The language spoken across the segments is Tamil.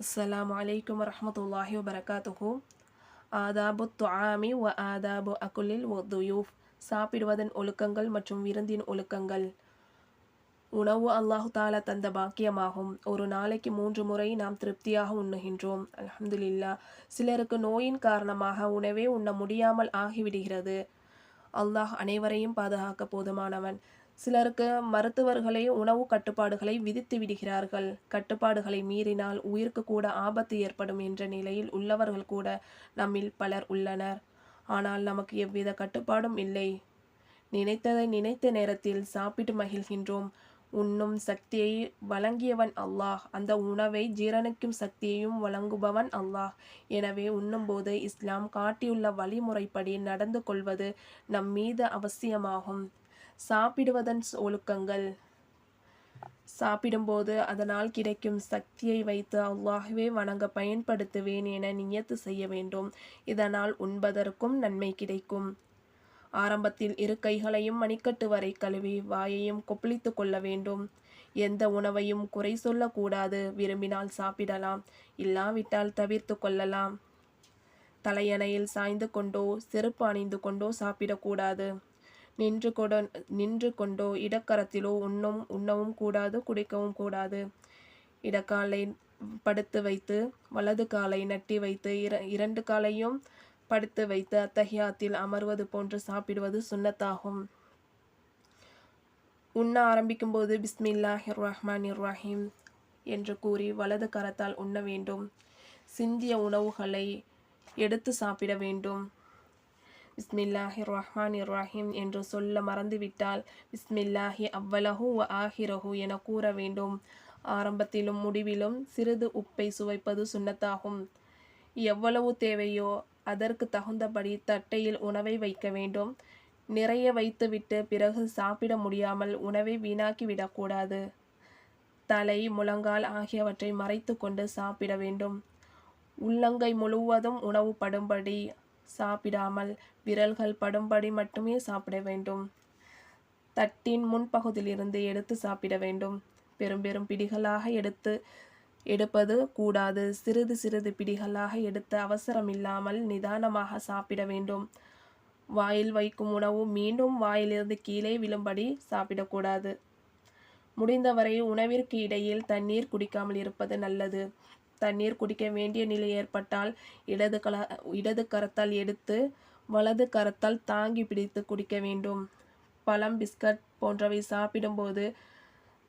அஸ்ஸலாமு அலைக்கும் வரஹ்மத்துல்லாஹி வபரகாத்துஹு ஆதாபு துஆமி வ ஆதாபு அகுலில் ஒ துயூஃப் சாப்பிடுவதன் ஒழுக்கங்கள் மற்றும் விருந்தின் ஒழுக்கங்கள் உணவு அல்லாஹு தாலா தந்த பாக்கியமாகும் ஒரு நாளைக்கு மூன்று முறை நாம் திருப்தியாக உண்ணுகின்றோம் அலமதுல்லா சிலருக்கு நோயின் காரணமாக உணவே உண்ண முடியாமல் ஆகிவிடுகிறது அல்லாஹ் அனைவரையும் பாதுகாக்க போதுமானவன் சிலருக்கு மருத்துவர்களே உணவு கட்டுப்பாடுகளை விதித்து விடுகிறார்கள். கட்டுப்பாடுகளை மீறினால் உயிருக்கு கூட ஆபத்து ஏற்படும் என்ற நிலையில் உள்ளவர்கள் கூட நம்மில் பலர் உள்ளனர். ஆனால் நமக்கு எவ்வித கட்டுப்பாடும் இல்லை. நினைத்ததை நினைத்த நேரத்தில் சாப்பிட்டு மகிழ்கின்றோம். உண்ணும் சக்தியை வழங்கியவன் அல்லாஹ். அந்த உணவை ஜீரணிக்கும் சக்தியையும் வழங்குபவன் அல்லாஹ். எனவே உண்ணும்போது இஸ்லாம் காட்டியுள்ள வழிமுறைப்படி நடந்து கொள்வது நம் மீது அவசியமாகும். சாப்பிடுவதன் ஒழுக்கங்கள். சாப்பிடும்போது அதனால் கிடைக்கும் சக்தியை வைத்து அவ்வாகவே வணங்க பயன்படுத்துவேன் என நியத்து செய்ய வேண்டும். இதனால் உண்பதற்கும் நன்மை கிடைக்கும். ஆரம்பத்தில் இரு கைகளையும் மணிக்கட்டு வரை கழுவி வாயையும் கொப்பளித்து கொள்ள வேண்டும். எந்த உணவையும் குறை சொல்லக்கூடாது. விரும்பினால் சாப்பிடலாம். இல்லாவிட்டால் தவிர்த்து கொள்ளலாம். தலையணையில் சாய்ந்து கொண்டோ செருப்பு அணிந்து கொண்டோ சாப்பிடக்கூடாது. நின்று கொட நின்று கொண்டோ இடக்கரத்திலோ உண்ணும் உண்ணவும் கூடாது குடிக்கவும் கூடாது. இடக்காலை படுத்து வைத்து வலது காலை நட்டி வைத்து இர இரண்டு காலையும் படுத்து வைத்து அத்தகையாத்தில் அமர்வது போன்று சாப்பிடுவது சுண்ணத்தாகும். உண்ண ஆரம்பிக்கும் போது பிஸ்மில்லாஹிர் ரஹ்மான் இர்ராஹிம் என்று கூறி வலது கரத்தால் உண்ண வேண்டும். சிந்திய உணவுகளை எடுத்து சாப்பிட வேண்டும். பிஸ்மில்லாஹி ரஹ்மான் இர்ராஹிம் என்று சொல்ல மறந்துவிட்டால் பிஸ்மில்லாஹி அவ்வலஹு வ ஆஹிரஹு என கூற வேண்டும். ஆரம்பத்திலும் முடிவிலும் சிறிது உப்பை சுவைப்பது சுண்ணத்தாகும். எவ்வளவு தேவையோ அதற்கு தகுந்தபடி தட்டையில் உணவை வைக்க வேண்டும். நிறைய வைத்துவிட்டு பிறகு சாப்பிட முடியாமல் உணவை வீணாக்கி விடக்கூடாது. தலை முழங்கால் ஆகியவற்றை மறைத்து கொண்டு சாப்பிட வேண்டும். உள்ளங்கை முழுவதும் உணவு படும்படி சாப்பிடாமல் விரல்கள் படும்படி மட்டுமே சாப்பிட வேண்டும். தட்டின் முன்பகுதியிலிருந்து எடுத்து சாப்பிட வேண்டும். பெரும் பெரும் பிடிகளாக எடுத்து எடுப்பது கூடாது. சிறிது சிறிது பிடிகளாக எடுத்து அவசரமில்லாமல் நிதானமாக சாப்பிட வேண்டும். வாயில் வைக்கும் உணவு மீண்டும் வாயிலிருந்து கீழே விழும்படி சாப்பிடக்கூடாது. முடிந்தவரை உணவிற்கு இடையில் தண்ணீர் குடிக்காமல் இருப்பது நல்லது. தண்ணீர் குடிக்க வேண்டிய நிலை ஏற்பட்டால் இடது கல இடது கரத்தால் எடுத்து வலது கரத்தால் தாங்கி பிடித்து குடிக்க வேண்டும். பழம் பிஸ்கட் போன்றவை சாப்பிடும்போது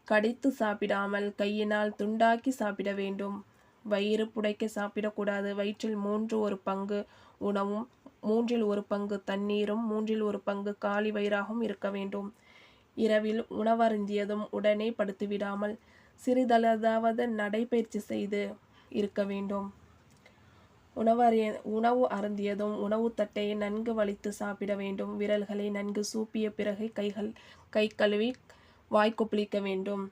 கடித்து சாப்பிடாமல் கையினால் துண்டாக்கி சாப்பிட வேண்டும். வயிறு புடைக்க சாப்பிடக்கூடாது. வயிற்றில் மூன்று ஒரு பங்கு உணவும் மூன்றில் ஒரு பங்கு தண்ணீரும் மூன்றில் ஒரு பங்கு காலி வயிறாகவும் இருக்க வேண்டும். இரவில் உணவருந்தியதும் உடனே படுத்துவிடாமல் சிறிதளதாவது நடைபயிற்சி செய்து இருக்க வேண்டும். உணவறிய உணவு அருந்தியதும் உணவு தட்டை நன்கு வலித்து சாப்பிட வேண்டும். விரல்களை நன்கு சூப்பிய பிறகு கைகள் கை கழுவி வாய்க்கொப்பளிக்க வேண்டும்.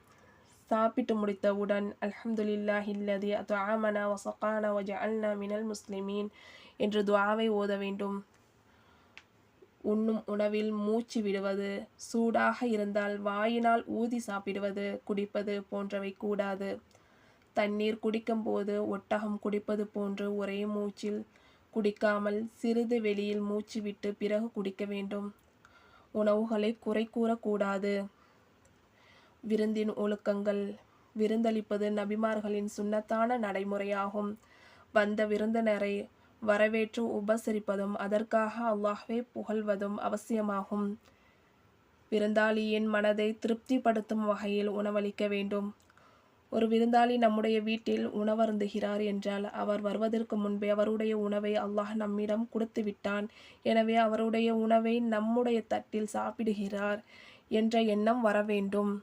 சாப்பிட்டு முடித்தவுடன் அல்ஹம்துலில்லாஹ் இல்லதி துவாமனா வசகானா வஜஅல்னா மினல் முஸ்லிமீன் என்று துவாவை ஓத வேண்டும். உண்ணும் உணவில் மூச்சு விடுவது சூடாக இருந்தால் வாயினால் ஊதி சாப்பிடுவது குடிப்பது போன்றவை கூடாது. தண்ணீர் குடிக்கும்போது ஒட்டகம் குடிப்பது போன்று ஒரே மூச்சில் குடிக்காமல் சிறிது வெளியில் மூச்சு விட்டு பிறகு குடிக்க வேண்டும். உணவுகளை குறை கூறக்கூடாது. விருந்தின் ஒழுக்கங்கள். விருந்தளிப்பது நபிமார்களின் சுண்ணத்தான நடைமுறையாகும். வந்த விருந்தினரை வரவேற்று உபசரிப்பதும் அதற்காக அல்லாஹ்வே புகழ்வதும் அவசியமாகும். விருந்தாளியின் மனதை திருப்திப்படுத்தும் வகையில் உணவளிக்க வேண்டும். ஒரு விருந்தாளி நம்முடைய வீட்டில் உணவருந்துகிறார் என்றால் அவர் வருவதற்கு முன்பே அவருடைய உணவை அல்லாஹ் நம்மிடம் கொடுத்து விட்டான். எனவே அவருடைய உணவை நம்முடைய தட்டில் சாப்பிடுகிறார் என்ற எண்ணம் வர வேண்டும்